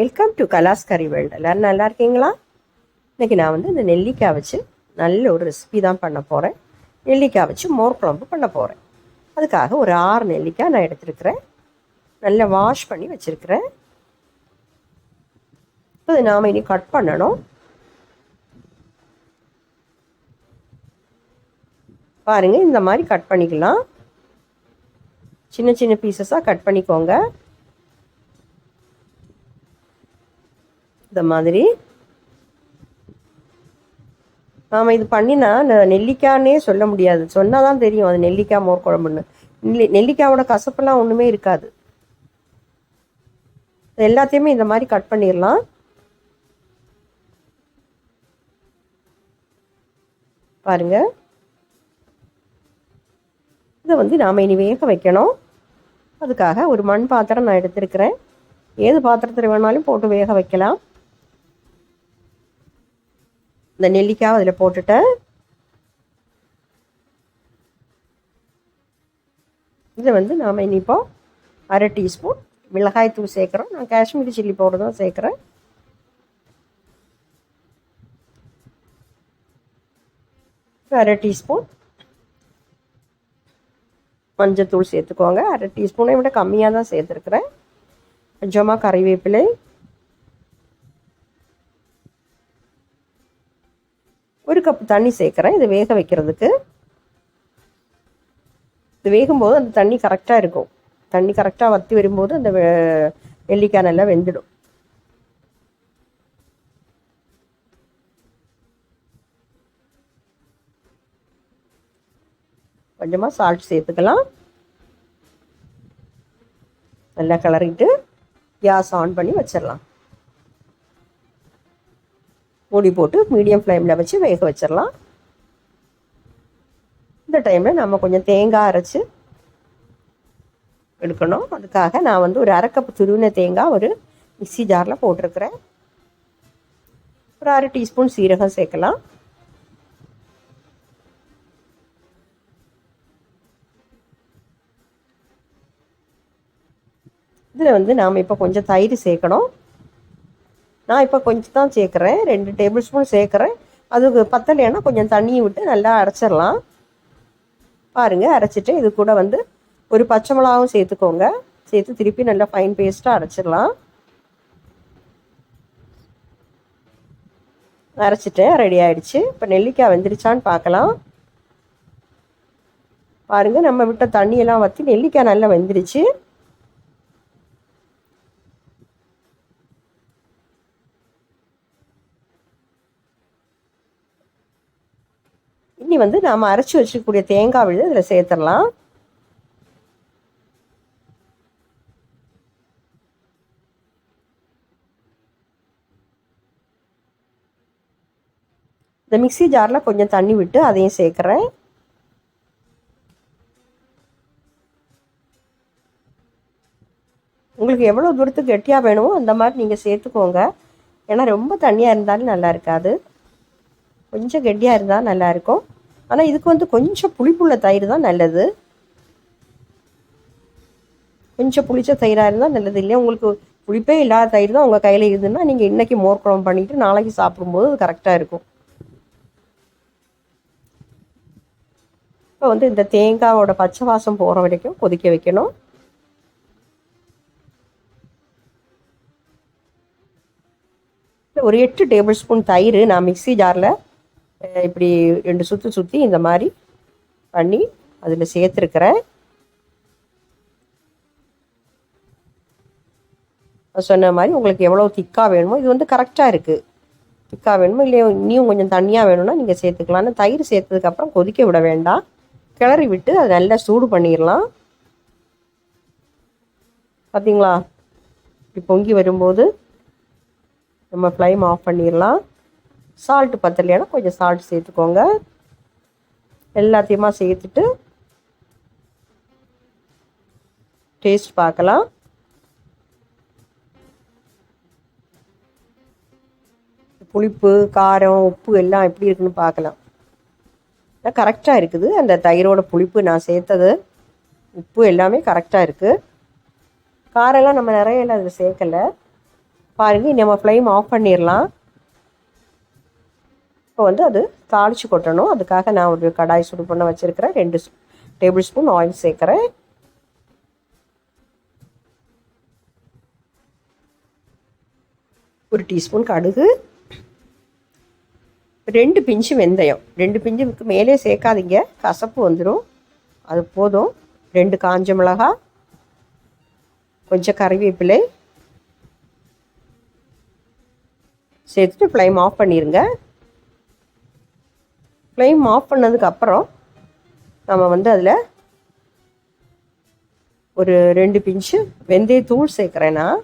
Welcome to கலாஸ் கறி world எல்லோரும் நல்லா இருக்கீங்களா? இன்றைக்கி நான் வந்து இந்த நெல்லிக்காய் வச்சு நல்ல ஒரு ரெசிபி தான் பண்ண போகிறேன் நெல்லிக்காய் வச்சு மோர் குழம்பு பண்ண போகிறேன் அதுக்காக ஒரு ஆறு நெல்லிக்காய் நான் எடுத்துருக்கிறேன். நல்லா வாஷ் பண்ணி வச்சுருக்கிறேன். இப்போ இதை நாம் இனி கட் பண்ணணும். பாருங்கள் இந்த மாதிரி கட் பண்ணிக்கலாம். சின்ன சின்ன பீசஸாக கட் பண்ணிக்கோங்க. இந்த மாதிரி. நாம் இது பண்ணினா நெல்லிக்காய்னே சொல்ல முடியாது. சொன்னால் தான் தெரியும் அது நெல்லிக்காய் மோர் குழம்புன்னு. நெல்லி நெல்லிக்காயோட கசப்பெல்லாம் ஒன்றுமே இருக்காது. எல்லாத்தையுமே இந்த மாதிரி கட் பண்ணிடலாம் பாருங்க. இதை வந்து நாம் இனி வேக வைக்கணும். அதுக்காக ஒரு மண் பாத்திரம் நான் எடுத்திருக்கிறேன். ஏது பாத்திரத்தில் வேணாலும் போட்டு வேக வைக்கலாம். இந்த நெல்லிக்காய் அதில் போட்டுட்டேன் இதில் வந்து நாம் இனிப்போ அரை டீஸ்பூன் மிளகாய் தூள் சேர்க்குறோம். நான் காஷ்மீரி சில்லி பவுடர் தான் சேர்க்குறேன். அரை டீஸ்பூன் மஞ்சத்தூள் சேர்த்துக்கோங்க. அரை டீஸ்பூனை விட கம்மியாக தான் சேர்த்துருக்குறேன். கொஞ்சமாக கறிவேப்பிலை ஒரு கப் தண்ணி சேர்க்குறேன். இது வேக வைக்கிறதுக்கு. இது வேகும்போது அந்த தண்ணி கரெக்டாக இருக்கும். தண்ணி கரெக்டாக வற்றி வரும்போது அந்த நெல்லிக்காய் நல்லா வெந்துடும். கொஞ்சமாக சால்ட் சேர்த்துக்கலாம். நல்லா கிளறிட்டு கேஸ் ஆன் பண்ணி வச்சிடலாம். மூடி போட்டு மீடியம் ஃப்ளேமில் வச்சு வேக வச்சிடலாம் இந்த டைமில் நம்ம கொஞ்சம் தேங்காய் அரைச்சி எடுக்கணும். அதுக்காக நான் வந்து ஒரு அரைக்கப்பு துருவின தேங்காய் ஒரு மிக்சி ஜாரில் போட்டிருக்கிறேன். ஒரு அரை டீஸ்பூன் சீரகம் சேர்க்கலாம். இதில் வந்து நாம் இப்போ கொஞ்சம் தயிர் சேர்க்கணும். நான் இப்போ கொஞ்சம் தான் சேர்க்குறேன். ரெண்டு டேபிள் ஸ்பூன் சேர்க்குறேன். அதுக்கு பத்தலைன்னா கொஞ்சம் தண்ணியை விட்டு நல்லா அரைச்சிடலாம். பாருங்கள் அரைச்சிட்டு இது கூட வந்து ஒரு பச்சை மிளகாவும் சேர்த்துக்கோங்க. சேர்த்து திருப்பி நல்லா ஃபைன் பேஸ்ட்டாக அரைச்சிடலாம். அரைச்சிட்டேன் ரெடி ஆகிடுச்சு இப்போ நெல்லிக்காய் வெந்துருச்சான்னு பார்க்கலாம். பாருங்கள் நம்ம விட்ட தண்ணியெல்லாம் வற்றி நெல்லிக்காய் நல்லா வெந்துருச்சு. சட்னி வந்து நாம் அரைச்சி வச்சுக்கக்கூடிய தேங்காய் விழுது இதில் சேர்த்துடலாம். இந்த மிக்சி ஜாரில் கொஞ்சம் தண்ணி விட்டு அதையும் சேர்க்குறேன். உங்களுக்கு எவ்வளோ தூரத்துக்கு கெட்டியாக வேணுமோ அந்த மாதிரி நீங்கள் சேர்த்துக்கோங்க. ஏன்னா ரொம்ப தண்ணியாக இருந்தாலும் நல்லா இருக்காது. கொஞ்சம் கெட்டியாக இருந்தால் நல்லாயிருக்கும் ஆனால் இதுக்கு வந்து கொஞ்சம் புளிப்புள்ள தயிர் தான் நல்லது. கொஞ்சம் புளிச்ச தயிராக இருந்தால் நல்லது. இல்லையா உங்களுக்கு புளிப்பே இல்லாத தயிர் தான் உங்கள் கையில் இருந்துன்னா நீங்கள் இன்றைக்கி மோர் குழம்பு பண்ணிவிட்டு நாளைக்கு சாப்பிடும்போது அது கரெக்டாக இருக்கும். இப்போ வந்து இந்த தேங்காவோட பச்சை வாசம் போகிற வரைக்கும் கொதிக்க வைக்கணும். ஒரு எட்டு டேபிள் ஸ்பூன் தயிர் நான் மிக்சி ஜாரில் இப்படி ரெண்டு சுற்றி சுற்றி இந்த மாதிரி பண்ணி அதில் சேர்த்துருக்குறேன் சொன்ன மாதிரி உங்களுக்கு எவ்வளோ திக்காக வேணுமோ இது வந்து கரெக்டாக இருக்குது திக்காக வேணுமோ இல்லையோ இன்னும் கொஞ்சம் தண்ணியாக வேணும்னா நீங்கள் சேர்த்துக்கலாம்னு. தயிர் சேர்த்ததுக்கப்புறம் கொதிக்க விட வேண்டாம். கிளறி விட்டு அதை நல்லா சூடு பண்ணிடலாம். பார்த்தீங்களா இப்படி பொங்கி வரும்போது நம்ம ஃப்ளைம் ஆஃப் பண்ணிடலாம். சால்ட்டு பத்தலையானா கொஞ்சம் சால்ட் சேர்த்துக்கோங்க. எல்லாத்தையுமா சேர்த்துட்டு டேஸ்ட் பார்க்கலாம். புளிப்பு காரம் உப்பு எல்லாம் எப்படி இருக்குன்னு பார்க்கலாம். கரெக்டாக இருக்குது. அந்த தயிரோட புளிப்பு நான் சேர்த்தது. உப்பு எல்லாமே கரெக்டாக இருக்குது காரெல்லாம் நம்ம நிறைய எல்லாம் அதில் சேர்க்கலை. பாருங்கள் நம்ம ஃப்ளைம் ஆஃப் பண்ணிடலாம். இப்போ வந்து அது தாளித்து கொட்டணும். அதுக்காக நான் ஒரு கடாய் சுடு பண்ண வச்சுருக்கிறேன். ரெண்டு டேபிள் ஸ்பூன் ஆயில் சேர்க்குறேன். ஒரு டீஸ்பூன் கடுகு. ரெண்டு பிஞ்சு வெந்தயம். ரெண்டு பிஞ்சுக்கு மேலே சேர்க்காதீங்க. கசப்பு வந்துடும் அது போதும். ரெண்டு காஞ்ச மிளகா. கொஞ்சம் கறிவேப்பிலை. சேர்த்துட்டு ஃப்ளைம் ஆஃப் பண்ணிடுங்க ஃப்ளேம் ஆஃப் பண்ணதுக்கப்புறம் நம்ம வந்து அதில் ஒரு ரெண்டு பிஞ்சு வெந்தயத்தூள் சேர்க்குறேன். நான்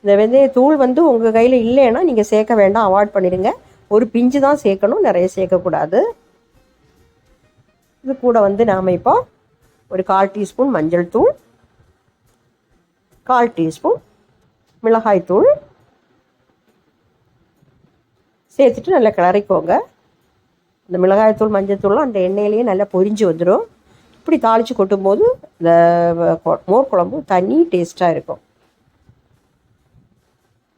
இந்த வெந்தயத்தூள் வந்து உங்கள் கையில் இல்லைன்னா நீங்கள் சேர்க்க வேண்டாம் அவாய்ட் பண்ணிடுங்க. ஒரு பிஞ்சு தான் சேர்க்கணும் நிறைய சேர்க்கக்கூடாது. இது கூட வந்து நாம் இப்போ ஒரு கால் டீஸ்பூன் மஞ்சள் தூள் கால் டீஸ்பூன் மிளகாய் தூள் சேர்த்துட்டு நல்லா கிளறிக்கோங்க. இந்த மிளகாய்த்தூள் மஞ்சத்தூள்லாம் அந்த எண்ணெயிலேயே நல்லா பொரிஞ்சு வந்துடும். இப்படி தாளித்து கொட்டும்போது இந்த மோர் குழம்பு தனி டேஸ்ட்டாக இருக்கும்.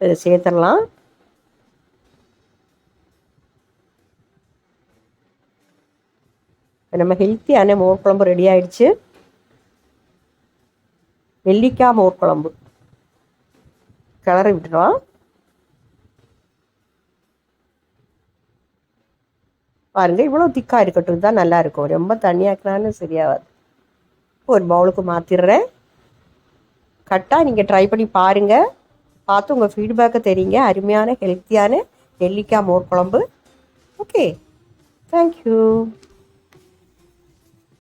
இதை சேர்த்துடலாம். நம்ம ஹெல்த்தியான மோர் குழம்பு ரெடி ஆயிடுச்சு. நெல்லிக்காய் மோர் குழம்பு. கிளறி விட்டுருவோம் பாருங்கள் இவ்வளோ திக்காக இருக்கட்டும். தான் நல்லா இருக்கும். ரொம்ப தண்ணியாக்கினாலும் சரியாகாது. ஒரு பவுலுக்கு மாற்றிடுறேன் கரெக்டாக நீங்கள் ட்ரை பண்ணி பாருங்கள் பார்த்து உங்கள் ஃபீட்பேக்கை தெரியுங்க. அருமையான ஹெல்த்தியான நெல்லிக்காய் மோர் குழம்பு. Okay thank you